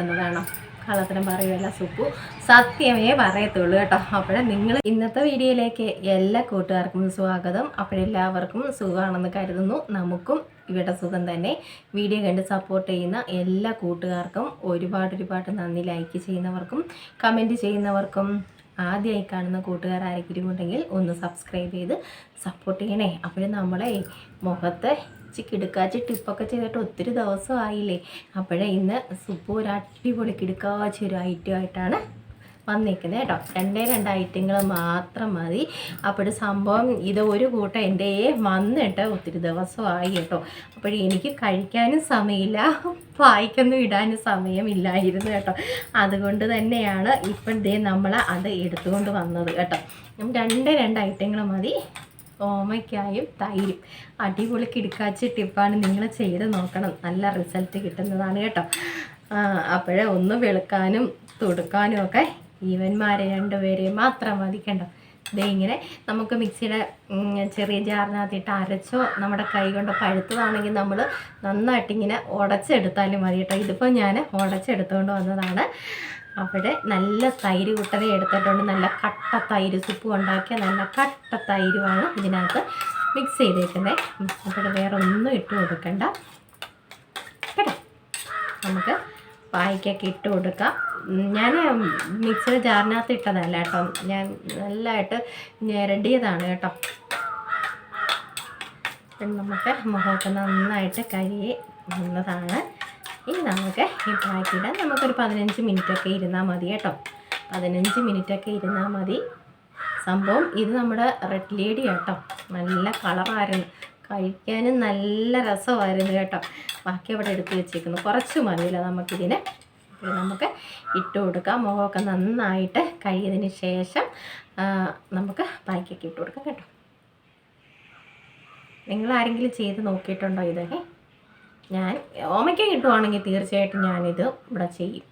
എന്നതാണോ കള്ളത്തരം പറയുമല്ല സുപ്പു സത്യമേ പറയത്തുള്ളൂ കേട്ടോ. അപ്പോഴേ നിങ്ങൾ ഇന്നത്തെ വീഡിയോയിലേക്ക് എല്ലാ കൂട്ടുകാർക്കും സ്വാഗതം. അപ്പോഴെല്ലാവർക്കും സുഖമാണെന്ന് കരുതുന്നു. നമുക്കും ഇവിടെ സുഖം തന്നെ. വീഡിയോ കണ്ട് സപ്പോർട്ട് ചെയ്യുന്ന എല്ലാ കൂട്ടുകാർക്കും ഒരുപാട് ഒരുപാട് നന്ദി. ലൈക്ക് ചെയ്യുന്നവർക്കും കമന്റ് ചെയ്യുന്നവർക്കും ആദ്യമായി കാണുന്ന കൂട്ടുകാർ ആരെങ്കിലും ഉണ്ടെങ്കിൽ ഒന്ന് സബ്സ്ക്രൈബ് ചെയ്ത് സപ്പോർട്ട് ചെയ്യണേ. അപ്പോഴും നമ്മളെ മുഖത്തെ ഇച്ചിരി കിടുക്കാച്ചി ടിപ്പൊക്കെ ചെയ്തിട്ട് ഒത്തിരി ദിവസം ആയില്ലേ. അപ്പോഴേ ഇന്ന് സുപ്പ് ഒരു അടിപൊളി കിടുക്കാച്ചി ഒരു ഐറ്റം ആയിട്ടാണ് വന്നിരിക്കുന്നത് കേട്ടോ. രണ്ടേ രണ്ട് ഐറ്റങ്ങൾ മാത്രം മതി. അപ്പോൾ സംഭവം ഇത് ഒരു കൂട്ടം എന്റെ വന്നിട്ട് ഒത്തിരി ദിവസമായി കേട്ടോ. അപ്പോൾ എനിക്ക് കഴിക്കാനും സമയമില്ല. വായിക്കൊന്നും ഇടാനും സമയമില്ലായിരുന്നു കേട്ടോ. അതുകൊണ്ട് തന്നെയാണ് ഇപ്പോഴത്തെ നമ്മൾ അത് എടുത്തുകൊണ്ട് വന്നത് കേട്ടോ. രണ്ടേ രണ്ട് ഐറ്റങ്ങൾ മതി. ഓമയ്ക്കായും തൈരും. അടിപൊളി കിടക്കാച്ചി ടിപ്പാണ് നിങ്ങൾ ചെയ്ത് നോക്കണം. നല്ല റിസൾട്ട് കിട്ടുന്നതാണ് കേട്ടോ. അപ്പോഴേ ഒന്ന് വെളുക്കാനും തുടുക്കാനും ഒക്കെ ഈവന്മാരെ രണ്ടുപേരെയും മാത്രം മതി കേട്ടോ. ഇങ്ങനെ നമുക്ക് മിക്സിയുടെ ചെറിയ ജാറിനകത്തിട്ട് അരച്ചോ നമ്മുടെ കൈ കൊണ്ട് പഴുത്തതാണെങ്കിൽ നമ്മൾ നന്നായിട്ട് ഇങ്ങനെ ഉടച്ചെടുത്താലും മതി കേട്ടോ. ഇതിപ്പോൾ ഞാൻ ഉടച്ചെടുത്തുകൊണ്ട് വന്നതാണ്. അവിടെ നല്ല തൈര് കുട്ടനെ എടുത്തിട്ടുണ്ട്. നല്ല കട്ട തൈര് സുപ്പ് ഉണ്ടാക്കിയ നല്ല കട്ട തൈരുമാണ് ഇതിനകത്ത് മിക്സ് ചെയ്തേക്കുന്നത് അപ്പോൾ വേറെ ഒന്നും ഇട്ട് കൊടുക്കണ്ട. കേട്ടോ? നമുക്ക് പായ്ക്കൊക്കെ ഇട്ട് കൊടുക്കാം. ഞാൻ മിക്സിയുടെ ജാറിനകത്ത് ഇട്ടതല്ല കേട്ടോ. ഞാൻ നല്ലതായിട്ട് ഞെരടിയതാണ് കേട്ടോ. നമുക്ക് മുഖമൊക്കെ നന്നായിട്ട് കഴുകി വന്നതാണ്. ഇനി നമുക്ക് ഈ പാക്കിടാൻ നമുക്കൊരു പതിനഞ്ച് മിനിറ്റൊക്കെ ഇരുന്നാൽ മതി കേട്ടോ. പതിനഞ്ച് മിനിറ്റൊക്കെ ഇരുന്നാൽ മതി. സംഭവം ഇത് നമ്മുടെ റെഡ് ലേഡി കേട്ടോ നല്ല കളറായിരുന്നു. കഴിക്കാനും നല്ല രസമായിരുന്നു കേട്ടോ. ബാക്കി അവിടെ എടുത്ത് വെച്ചേക്കുന്നു. കുറച്ച് മതിയില്ല നമുക്കിതിന്. നമുക്ക് ഇട്ട് കൊടുക്കാം. മുഖമൊക്കെ നന്നായിട്ട് കഴിയതിന് ശേഷം നമുക്ക് ബാക്കിയൊക്കെ ഇട്ട് കൊടുക്കാം കേട്ടോ. നിങ്ങൾ ആരെങ്കിലും ചെയ്ത് നോക്കിയിട്ടുണ്ടോ ഇതൊക്കെ? ഞാൻ ഓമയ്ക്ക കിട്ടുവാണെങ്കിൽ തീർച്ചയായിട്ടും ഞാനിത് ഇവിടെ ചെയ്യും.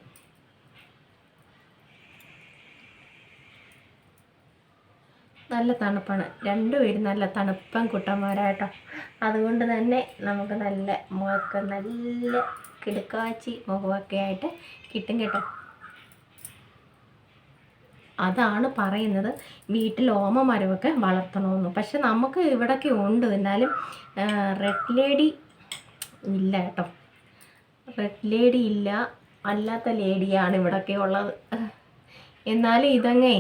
നല്ല തണുപ്പാണ്. രണ്ടുപേരും നല്ല തണുപ്പൻ കുട്ടന്മാരാട്ടോ. അതുകൊണ്ട് തന്നെ നമുക്ക് നല്ല മുഖമൊക്കെ നല്ല കിടുക്കാച്ചി മുഖമൊക്കെ ആയിട്ട് കിട്ടും കേട്ടോ. അതാണ് പറയുന്നത്. വീട്ടിൽ ഓമ മരമൊക്കെ വളർത്തണമെന്ന്. പക്ഷെ നമുക്ക് ഇവിടെയൊക്കെ ഉണ്ട്. എന്നാലും റെഡ് ലേഡി ഇല്ല കേട്ടോ. റെഡ് ലേഡി ഇല്ല അല്ലാത്ത ലേഡിയാണ് ഇവിടെയൊക്കെ ഉള്ളത്. എന്നാലും ഇതങ്ങേ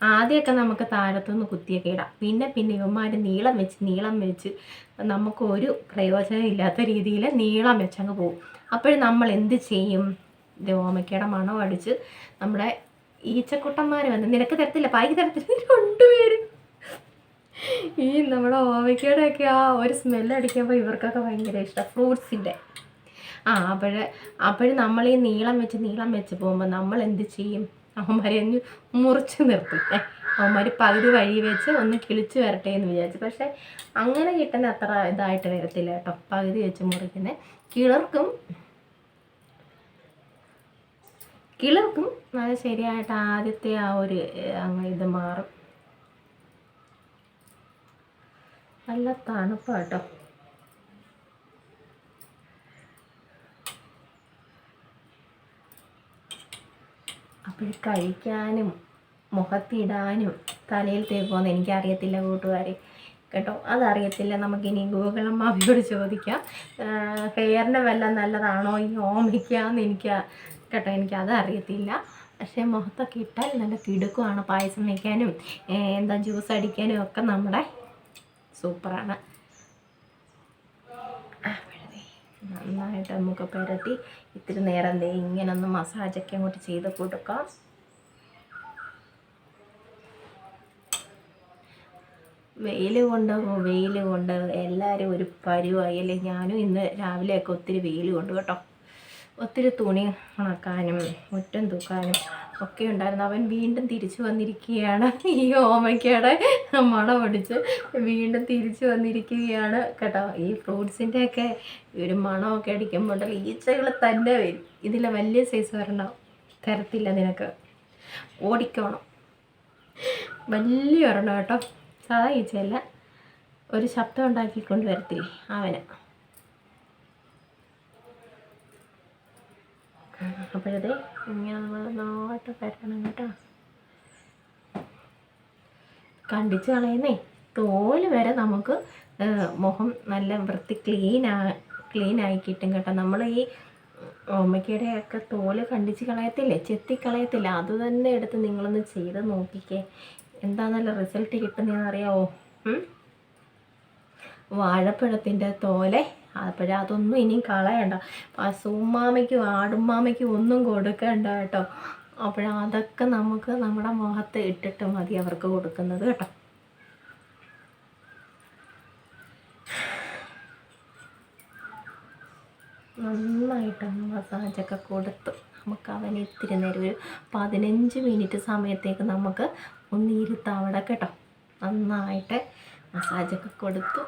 ആദ്യമൊക്കെ നമുക്ക് താരത്തുനിന്ന് കുത്തിയൊക്കെ ഇടാം. പിന്നെ പിന്നെ ഇവന്മാർ നീളം വെച്ച് നീളം വെച്ച് നമുക്ക് ഒരു പ്രയോജനം ഇല്ലാത്ത രീതിയിൽ നീളം വെച്ചങ്ങ് പോകും. അപ്പോഴും നമ്മൾ എന്ത് ചെയ്യും? ഇത് ഓമയ്ക്കയുടെ മണം അടിച്ച് നമ്മുടെ ഈച്ചക്കുട്ടന്മാർ വന്ന് നിനക്ക് തരത്തില്ല പായ്ക്ക് തരത്തില്ല രണ്ടുപേരും ഈ നമ്മുടെ ഓമയ്ക്കയുടെ ഒക്കെ ആ ഒരു സ്മെല്ല് അടിക്കുമ്പോൾ ഇവർക്കൊക്കെ ഭയങ്കര ഇഷ്ടം. ഫ്രൂട്ട്സിന്റെ ആ അപ്പോൾ അപ്പോഴും നമ്മൾ ഈ നീളം വെച്ച് നീളം വെച്ച് പോകുമ്പോൾ നമ്മൾ എന്ത് ചെയ്യും? അവന്മാരെ ഒന്ന് മുറിച്ച് നിർത്തും. അവന്മാർ പകുതി വഴി വെച്ച് ഒന്ന് കിളിച്ച് വരട്ടെ എന്ന് വിചാരിച്ചു. പക്ഷേ അങ്ങനെ കിട്ടുന്ന അത്ര ഇതായിട്ട് വരത്തില്ല കേട്ടോ. പകുതി വെച്ച് മുറിക്കുന്നത് കിളർക്കും കിളർക്കും അത് ശരിയായിട്ട് ആദ്യത്തെ ആ ഒരു ഇത് മാറും. നല്ല തണുപ്പാട്ടോ. അപ്പോൾ കഴിക്കാനും മുഖത്തിടാനും തലയിൽ തേക്കുമെന്ന് എനിക്കറിയത്തില്ല കൂട്ടുകാരെ. കേട്ടോ? അതറിയത്തില്ല. നമുക്കിനി ഗൂഗിൾ അമ്മാവിയോട് ചോദിക്കാം ഹെയറിന്റെ വല്ല നല്ലതാണോ? ഈ ഓമിക്കാന്ന് എനിക്ക് കേട്ടോ എനിക്കത് അറിയത്തില്ല പക്ഷേ മുഖത്തൊക്കെ ഇട്ടാൽ നല്ല കിടുക്കുവാണ് പായസം വയ്ക്കാനും എന്താ ജ്യൂസ് അടിക്കാനും ഒക്കെ നമ്മുടെ സൂപ്പറാണ്. നന്നായിട്ട് നമുക്ക് പുരട്ടി ഇത്തിരി നേരം ദേ ഇങ്ങനൊന്ന് മസാജൊക്കെ അങ്ങോട്ട് ചെയ്ത് കൊടുക്കാം. വെയിൽ കൊണ്ട് വെയിൽ കൊണ്ട് എല്ലാവരും ഒരു പരുവായി അല്ലേ ഞാനും ഇന്ന് രാവിലെയൊക്കെ ഒത്തിരി വെയിൽ കൊണ്ട് കേട്ടോ. ഒത്തിരി തുണി ഉണക്കാനും മുറ്റം തൂക്കാനും ഒക്കെ ഉണ്ടായിരുന്നു. അവൻ വീണ്ടും തിരിച്ചു വന്നിരിക്കുകയാണ്. ഈ ഓമയ്ക്കയുടെ മണം പിടിച്ച് വീണ്ടും തിരിച്ചു വന്നിരിക്കുകയാണ് കേട്ടോ. ഈ ഫ്രൂട്ട്സിന്റെ ഒക്കെ ഒരു മണമൊക്കെ അടിക്കുമ്പോൾ ഉണ്ടല്ലോ ഈച്ചകൾ തന്നെ വരും. ഇതിലെ വലിയ സൈസ് വരണം തരത്തില്ല നിനക്ക്. ഓടിക്കണം. വലിയ ഒരെണ്ണം കേട്ടോ. സാധാ ഈച്ചയല്ല. ഒരു ശബ്ദം ഉണ്ടാക്കിക്കൊണ്ട് വരത്തില്ലേ അവന്? അപ്പോഴത് ഇങ്ങനെ നമ്മൾ നോട്ട് വരണം കേട്ടോ. കണ്ടിച്ച് കളയുന്നേ തോൽ വരെ നമുക്ക് മുഖം നല്ല വൃത്തി ക്ലീൻ ആ ക്ലീൻ ആയി കിട്ടും കേട്ടോ. നമ്മൾ ഈ ഓമയ്ക്കയുടെ ഒക്കെ തോൽ കണ്ടിച്ച് കളയത്തില്ലേ ചെത്തി കളയത്തില്ല അത് തന്നെ എടുത്ത് നിങ്ങളൊന്ന് ചെയ്ത് നോക്കിക്കേ. എന്താ നല്ല റിസൾട്ട് കിട്ടുന്നതെന്ന് അറിയാവോ? വാഴപ്പഴത്തിന്റെ തോലെ അപ്പോഴേ അതൊന്നും ഇനിയും കളയണ്ട. പശുമാമയ്ക്കും ആടുമാമയ്ക്കും ഒന്നും കൊടുക്കണ്ട കേട്ടോ. അപ്പോഴതൊക്കെ നമുക്ക് നമ്മുടെ മുഖത്ത് ഇട്ടിട്ട് മതി അവർക്ക് കൊടുക്കുന്നത് കേട്ടോ. നന്നായിട്ടൊന്ന് മസാജൊക്കെ കൊടുത്തു നമുക്ക് അവന് ഇത്തിരി നേരം ഒരു പതിനഞ്ച് മിനിറ്റ് സമയത്തേക്ക് നമുക്ക് ഒന്ന് ഇരുത്താം കേട്ടോ. നന്നായിട്ട് മസാജൊക്കെ കൊടുത്തു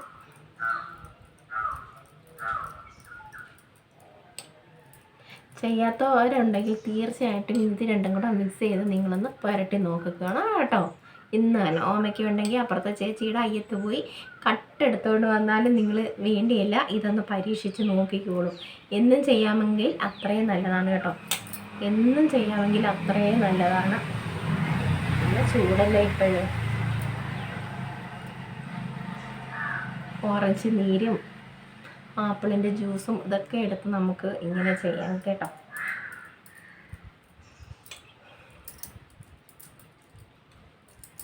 ചെയ്യാത്തവരുണ്ടെങ്കിൽ തീർച്ചയായിട്ടും ഇത് രണ്ടും കൂടെ മിക്സ് ചെയ്ത് നിങ്ങളൊന്ന് പുരട്ടി നോക്കുകയാണ് കേട്ടോ. ഇന്ന് തന്നെ ഓമയ്ക്ക് ഉണ്ടെങ്കിൽ അപ്പുറത്തെ ചേച്ചിയുടെ അയ്യത്ത് പോയി കട്ടെടുത്തുകൊണ്ട് വന്നാലും നിങ്ങൾ വേണ്ടിയല്ല ഇതൊന്ന് പരീക്ഷിച്ച് നോക്കിക്കോളൂ. എന്നും ചെയ്യാമെങ്കിൽ അത്രയും നല്ലതാണ് കേട്ടോ. എന്നും ചെയ്യാമെങ്കിൽ അത്രയും നല്ലതാണ്. നല്ല ചൂടല്ലേ ഇപ്പോഴും? ഓറഞ്ച് നീരും ആപ്പിളിന്റെ ജ്യൂസും ഇതൊക്കെ എടുത്ത് നമുക്ക് ഇങ്ങനെ ചെയ്യാം കേട്ടോ.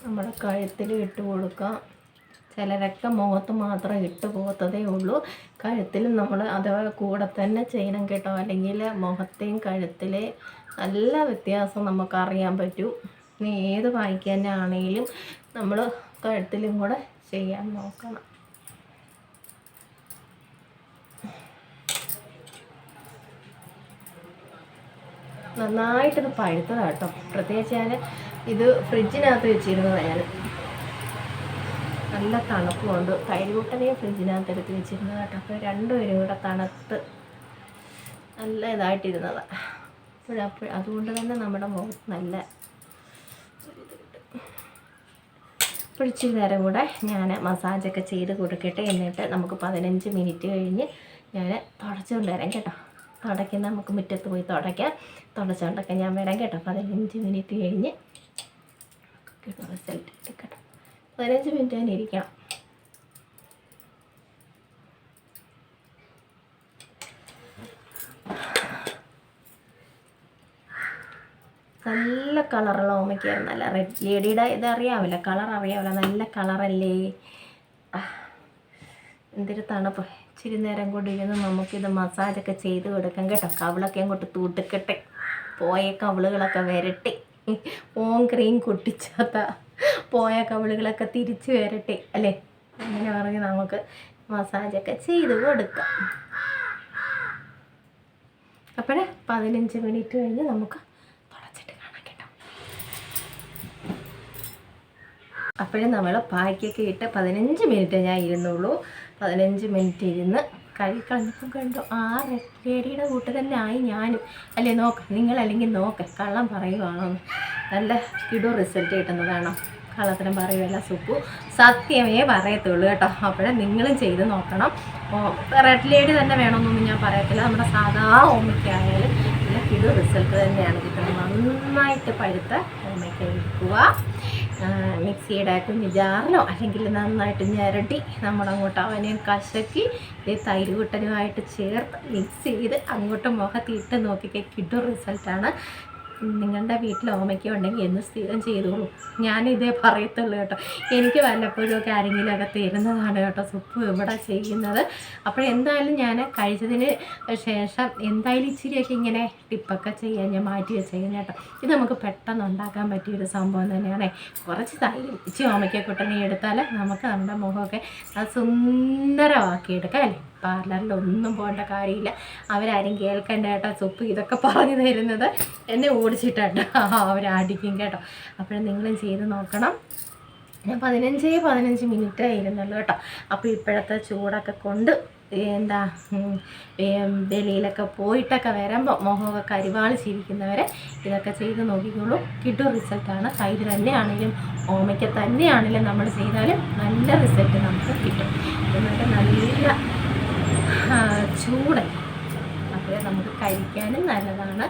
നമ്മുടെ കഴുത്തിൽ ഇട്ട് കൊടുക്കാം. ചിലരൊക്കെ മുഖത്ത് മാത്രം ഇട്ട് പോകത്തതേ ഉള്ളൂ. കഴുത്തിലും നമ്മൾ അതേപോലെ കൂടെ തന്നെ ചെയ്യണം കേട്ടോ. അല്ലെങ്കിൽ മുഖത്തെയും കഴുത്തിലെ നല്ല വ്യത്യാസം നമുക്കറിയാൻ പറ്റും. ഇനി ഏത് വായിക്കാനാണെങ്കിലും നമ്മൾ കഴുത്തിലും കൂടെ ചെയ്യാൻ നോക്കണം. നന്നായിട്ടിത് പഴുത്തതാണ് കേട്ടോ. പ്രത്യേകിച്ച് ഞാൻ ഇത് ഫ്രിഡ്ജിനകത്ത് വെച്ചിരുന്നതാണ് ഞാൻ നല്ല തണുപ്പുണ്ട്. കൈകൂട്ടനെയും ഫ്രിഡ്ജിനകത്ത് എടുത്ത് വെച്ചിരുന്നത് കേട്ടോ. അപ്പോൾ രണ്ടുപേരും കൂടെ തണുത്ത് നല്ല ഇതായിട്ടിരുന്നതാണ് അപ്പോഴപ്പോൾ അതുകൊണ്ട് തന്നെ നമ്മുടെ മുഖത്ത് നല്ല പിടിച്ചു നേരം കൂടെ ഞാൻ മസാജൊക്കെ ചെയ്ത് കൊടുക്കട്ടെ എന്നിട്ട് നമുക്ക് പതിനഞ്ച് മിനിറ്റ് കഴിഞ്ഞ് ഞാൻ തുടച്ചുകൊണ്ട് വരാം കേട്ടോ. തുടയ്ക്കുന്ന നമുക്ക് മുറ്റത്ത് പോയി തുടയ്ക്കാം. തുടച്ചുകൊണ്ടൊക്കെ ഞാൻ വരാം കേട്ടോ. പതിനഞ്ച് മിനിറ്റ് കഴിഞ്ഞ് കേട്ടോ റിസൾട്ട് എടുക്കട്ടെ. പതിനഞ്ച് മിനിറ്റ് തന്നെ ഇരിക്കണം നല്ല കളറുള്ള ഓമയ്ക്കായിരുന്നു നല്ല റെഡ് ലേഡിയുടെ ഇത് അറിയാവില്ല കളർ അറിയാമല്ലോ. നല്ല കളറല്ലേ? എന്തൊരു തണുപ്പ്. ഇച്ചിരി നേരം കൂടി ഇരുന്ന് നമുക്കിത് മസാജൊക്കെ ചെയ്ത് കൊടുക്കാം കേട്ടോ. കവിളൊക്കെ അങ്ങോട്ട് തൂട്ടിക്കട്ടെ പോയ കവിളുകളൊക്കെ വരട്ടെ. ഓം ക്രീം കുട്ടിച്ചാത്ത പോയ കവിളുകളൊക്കെ തിരിച്ച് വരട്ടെ അല്ലേ? അങ്ങനെ പറഞ്ഞ് നമുക്ക് മസാജൊക്കെ ചെയ്ത് കൊടുക്കാം. അപ്പോഴേ പതിനഞ്ച് മിനിറ്റ് കഴിഞ്ഞ് നമുക്ക് അപ്പോഴും നമ്മൾ പായ്ക്കൊക്കെ ഇട്ട് പതിനഞ്ച് മിനിറ്റ് ഞാൻ ഇരുന്നുള്ളൂ. പതിനഞ്ച് മിനിറ്റ് ഇരുന്ന് കഴിക്കളഞ്ഞപ്പം കണ്ടു ആ ലേഡിയുടെ കൂട്ട് തന്നെ ആയി ഞാനും. അല്ലേ നോക്ക് നിങ്ങളല്ലെങ്കിൽ നോക്ക് കള്ളം പറയുവാണോ നല്ല കിടു റിസൾട്ട് കിട്ടുന്നതാണോ കള്ളത്തരം പറയുമല്ല സുപ്പു സത്യമേ പറയത്തുള്ളൂ കേട്ടോ. അപ്പോഴേ നിങ്ങളും ചെയ്ത് നോക്കണം. റെഡ് ലേഡി തന്നെ വേണമെന്നൊന്നും ഞാൻ പറയത്തില്ല. നമ്മുടെ സാധാ ഓമയ്ക്കായാലും നല്ല കിടു റിസൾട്ട് തന്നെയാണ് കിട്ടുന്നത്. നന്നായിട്ട് പഴുത്ത ഓമയ്ക്ക എടുക്കുക ആ, മിക്സിയുടെ കുഞ്ഞു ജാറിലോ അല്ലെങ്കിൽ നന്നായിട്ട് ഞരടി നമ്മളങ്ങോട്ട് അവനെയും കശക്കി ഈ തൈരുകുട്ടനുമായിട്ട് ചേർത്ത് മിക്സ് ചെയ്ത് അങ്ങോട്ട് മുഖത്തിട്ട് നോക്കിക്കേ കിട്ടും റിസൾട്ടാണ് നിങ്ങളുടെ വീട്ടിൽ ഓമയ്ക്ക ഉണ്ടെങ്കിൽ എന്ന് സ്ഥിരം ചെയ്തോളൂ. ഞാനിതേ പറയത്തുള്ളൂ കേട്ടോ. എനിക്ക് വല്ലപ്പോഴും ഒക്കെ ആരെങ്കിലുമൊക്കെ തരുന്നതാണ് കേട്ടോ സുപ്പ് ഇവിടെ ചെയ്യുന്നത്. അപ്പോൾ എന്തായാലും ഞാൻ കഴിച്ചതിന് ശേഷം എന്തായാലും ഇച്ചിരിയൊക്കെ ഇങ്ങനെ ടിപ്പൊക്കെ ചെയ്യാൻ ഞാൻ മാറ്റി വെച്ചേക്കുന്നത് കേട്ടോ. ഇത് നമുക്ക് പെട്ടെന്ന് ഉണ്ടാക്കാൻ പറ്റിയൊരു സംഭവം തന്നെയാണ്. കുറച്ച് തൈരും ഇച്ചി ഓമയ്ക്ക കുട്ടനെ എടുത്താൽ നമുക്ക് നമ്മുടെ മുഖമൊക്കെ സുന്ദരമാക്കി എടുക്കാം അല്ലേ? പാർലറിൽ ഒന്നും പോകേണ്ട കാര്യമില്ല. അവരാരും കേൾക്കേണ്ട കേട്ടോ സുപ്പ് ഇതൊക്കെ പറഞ്ഞു തരുന്നത്. എന്നെ ഓടിച്ചിട്ടാട്ടോ. അവരടിക്കും കേട്ടോ. അപ്പോഴും നിങ്ങളും ചെയ്ത് നോക്കണം. ഞാൻ പതിനഞ്ച് പതിനഞ്ച് മിനിറ്റ് ആയിരുന്നുള്ളൂ കേട്ടോ. അപ്പോൾ ഇപ്പോഴത്തെ ചൂടൊക്കെ കൊണ്ട് എന്താ വെളിയിലൊക്കെ പോയിട്ടൊക്കെ വരുമ്പോൾ മുഖമൊക്കെ കരിവാളിച്ചിരിക്കുന്നവരെ ഇതൊക്കെ ചെയ്ത് നോക്കിക്കോളൂ. കിട്ടും റിസൾട്ടാണ്. തൈര് തന്നെയാണെങ്കിലും ഓമയ്ക്ക് തന്നെയാണെങ്കിലും നമ്മൾ ചെയ്താലും നല്ല റിസൾട്ട് നമുക്ക് കിട്ടും. എന്നിട്ട് നല്ല ആ, ചൂട് അപ്പോൾ നമുക്ക് കഴിക്കാനും നല്ലതാണ്.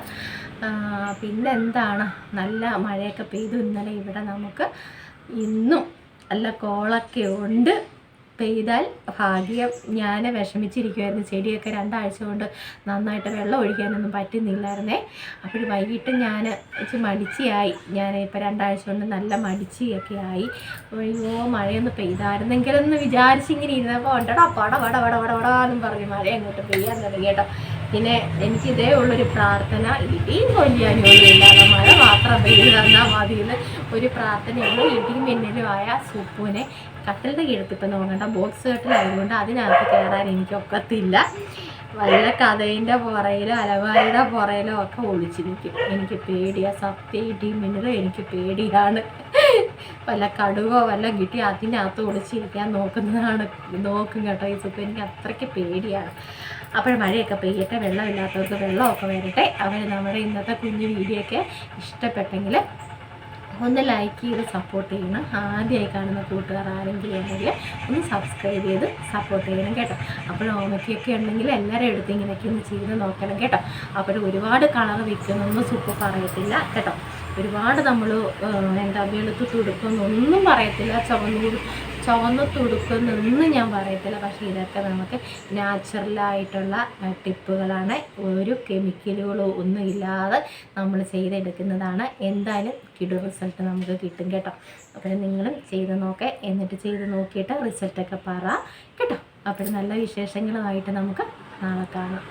പിന്നെന്താണ്? നല്ല മഴയൊക്കെ പെയ്തു ഇന്നലെ ഇവിടെ നമുക്ക് ഇന്നും നല്ല കോളൊക്കെ ഉണ്ട്. പെയ്താൽ ഭാഗ്യം ഞാൻ വിഷമിച്ചിരിക്കുമായിരുന്നു ചെടിയൊക്കെ രണ്ടാഴ്ച കൊണ്ട് നന്നായിട്ട് വെള്ളം ഒഴിക്കാനൊന്നും പറ്റുന്നില്ലായിരുന്നേ. അപ്പോൾ വൈകിട്ട് ഞാൻ ഇച്ചിരി മടിച്ചിയായി. ഞാൻ ഇപ്പോൾ രണ്ടാഴ്ച കൊണ്ട് നല്ല മടിച്ചിയൊക്കെ ആയി. അയ്യോ മഴയൊന്ന് പെയ്തായിരുന്നെങ്കിലെന്ന് വിചാരിച്ചിങ്ങനെ ഇരുന്നപ്പോൾ ഉണ്ടടാ പട പട പട പട പട എന്നും പറഞ്ഞു മഴ അങ്ങോട്ട് പെയ്യാൻ തുടങ്ങി കേട്ടോ. പിന്നെ എനിക്ക് ഇതേ ഉള്ളൊരു പ്രാർത്ഥന ഇടിയും ഇല്ലാതെ മഴ മാത്രം പെയ്ത് തന്നാൽ മതി എന്ന് ഒരു പ്രാർത്ഥനയുള്ളൂ. ഇടിയും മിന്നലുമായ സുപ്പുവിനെ കട്ടലിന്റെ കീഴത്ത് ഇപ്പം നോക്കണ്ട ബോക്സ് കട്ടിലായതുകൊണ്ട് അതിനകത്ത് കയറാൻ എനിക്കൊക്കത്തില്ല. വല്ല കഥയിന്റെ പുറയിലോ അലമാരിയുടെ പുറയിലോ ഒക്കെ ഒളിച്ചിരിക്കും. എനിക്ക് പേടിയാ സത്യം ഇടിയും എനിക്ക് പേടിയാണ്. വല്ല കടുവോ വല്ല കിട്ടി അതിനകത്ത് ഒളിച്ചിരിക്കാൻ നോക്കുന്നതാണ് നോക്കും കേട്ടോ ഈ സുഖം. എനിക്ക് അത്രയ്ക്ക് പേടിയാണ്. അപ്പോൾ മഴയൊക്കെ പെയ്യട്ടെ വെള്ളമില്ലാത്തവർക്ക് വെള്ളമൊക്കെ വരട്ടെ. അവർ നമ്മുടെ ഇന്നത്തെ കുഞ്ഞു വീഡിയോ ഒക്കെ ഇഷ്ടപ്പെട്ടെങ്കിൽ ഒന്ന് ലൈക്ക് ചെയ്ത് സപ്പോർട്ട് ചെയ്യണം. ആദ്യമായി കാണുന്ന കൂട്ടുകാർ ആരെങ്കിലും ഉണ്ടെങ്കിൽ ഒന്ന് സബ്സ്ക്രൈബ് ചെയ്ത് സപ്പോർട്ട് ചെയ്യണം കേട്ടോ. അപ്പോൾ ഓമയ്ക്കൊക്കെ ഉണ്ടെങ്കിൽ എല്ലാവരും എടുത്ത് ഇങ്ങനെയൊക്കെ ഒന്ന് ചെയ്ത് നോക്കണം കേട്ടോ. അപ്പോൾ ഒരുപാട് കളർ വിൽക്കുന്നൊന്നും സുപ്പ് പറയത്തില്ല കേട്ടോ. ഒരുപാട് നമ്മൾ എന്താ വെളുത്ത് തുടുക്കുന്നൊന്നും പറയത്തില്ല. ചുവന്നു ചുവന്ന് തുടുക്കുന്നെന്ന് ഞാൻ പറയത്തില്ല. പക്ഷേ ഇതൊക്കെ നമുക്ക് നാച്ചുറലായിട്ടുള്ള ടിപ്പുകളാണ്. ഒരു കെമിക്കലുകളോ ഒന്നും ഇല്ലാതെ നമ്മൾ ചെയ്തെടുക്കുന്നതാണ്. എന്തായാലും കിടു റിസൾട്ട് നമുക്ക് കിട്ടും കേട്ടോ. അപ്പോൾ നിങ്ങളും ചെയ്ത് നോക്കെ. എന്നിട്ട് ചെയ്ത് നോക്കിയിട്ട് റിസൾട്ടൊക്കെ പറ കേട്ടോ. അപ്പോൾ നല്ല വിശേഷങ്ങളുമായിട്ട് നമുക്ക് നാളെ കാണാം.